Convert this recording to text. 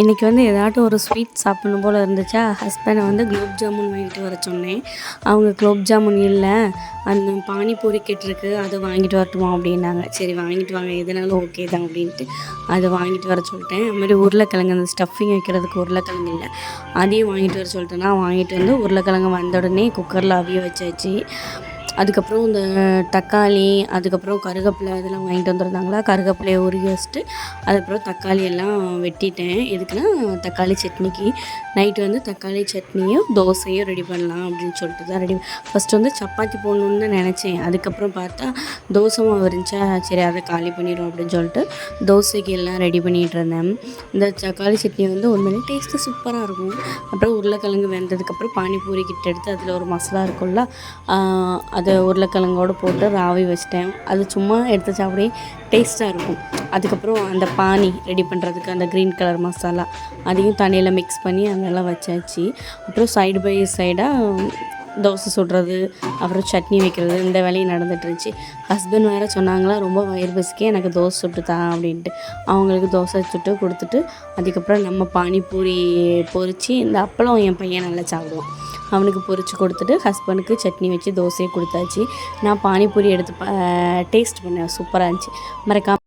இன்றைக்கி வந்து ஏதாட்டும் ஒரு ஸ்வீட் சாப்பிடணும் போல் இருந்துச்சா? ஹஸ்பண்டை வந்து குலோப் ஜாமுன் வாங்கிட்டு வர சொன்னேன். அவங்க குலோப் ஜாமுன் இல்லை. அந்த பானிபூரி கெட்டிருக்கு அதை வாங்கிட்டு வரட்டுமா அப்படின்னாங்க. சரி வாங்கிட்டு வாங்க. எதுனாலும் ஓகே தான் அப்படின்ட்டு அதை வாங்கிட்டு வர சொல்லிட்டேன். அது மாதிரி உருளைக்கிழங்கு அந்த ஸ்டஃபிங் வைக்கிறதுக்கு உருளைக்கிழங்கு இல்லை. அதையும் வாங்கிட்டு வர சொல்லிட்டேன்னா வாங்கிட்டு வந்து உருளைக்கிழங்கு வந்த உடனே குக்கரில் அவிய வச்சாச்சு. அதுக்கப்புறம் இந்த தக்காளி அதுக்கப்புறம் கருவேப்பிலை இதெல்லாம் வாங்கிட்டு வந்துருந்தாங்களா? கருகப்பிலையை உருகி வச்சுட்டு அதுக்கப்புறம் தக்காளி எல்லாம் வெட்டிட்டேன். எதுக்குன்னா தக்காளி சட்னிக்கு. நைட்டு வந்து தக்காளி சட்னியும் தோசையும் ரெடி பண்ணலாம் அப்படின்னு சொல்லிட்டு தான் ரெடி ஃபஸ்ட்டு வந்து சப்பாத்தி போடணுன்னு தான் நினச்சேன். அதுக்கப்புறம் பார்த்தா தோசை மாவு இருந்துச்சா? சரி அதை காலி பண்ணிடும் அப்படின்னு சொல்லிட்டு தோசைக்கு எல்லாம் ரெடி பண்ணிகிட்டு இருந்தேன். இந்த தக்காளி சட்னி வந்து உண்மையிலே டேஸ்ட்டு சூப்பராக இருக்கும். அப்புறம் உருளைக்கிழங்கு வெந்ததுக்கப்புறம் பானிபூரி கிட்ட எடுத்து அதில் ஒரு மசாலா இருக்கும்ல அது அதை உருளைக்கிழங்கோடு போட்டு ராவி வச்சிட்டேன். அது சும்மா எடுத்து சாப்பிடே டேஸ்ட்டாக இருக்கும். அதுக்கப்புறம் அந்த பானி ரெடி பண்ணுறதுக்கு அந்த க்ரீன் கலர் மசாலா அதையும் தண்ணியில் மிக்ஸ் பண்ணி அதெல்லாம் வச்சாச்சு. அப்புறம் சைடு பை சைடாக தோசை சுடுறது அப்புறம் சட்னி வைக்கிறது இந்த வேலையும் நடந்துட்டு ஹஸ்பண்ட் வேறு சொன்னாங்களா ரொம்ப வயிறு பசிக்கே எனக்கு தோசை சுட்டு தான் அப்படின்ட்டு. அவங்களுக்கு தோசை சுட்டு கொடுத்துட்டு அதுக்கப்புறம் நம்ம பானிபூரி பொரித்து இந்த அப்பளம் என் பையன் நல்லா சாப்பிடுவான். அவனுக்கு பொரித்து கொடுத்துட்டு ஹஸ்பண்டுக்கு சட்னி வச்சு தோசையை கொடுத்தாச்சு. நான் பானிபூரி எடுத்து டேஸ்ட் பண்ணேன். சூப்பராக இருந்துச்சு. மறக்காம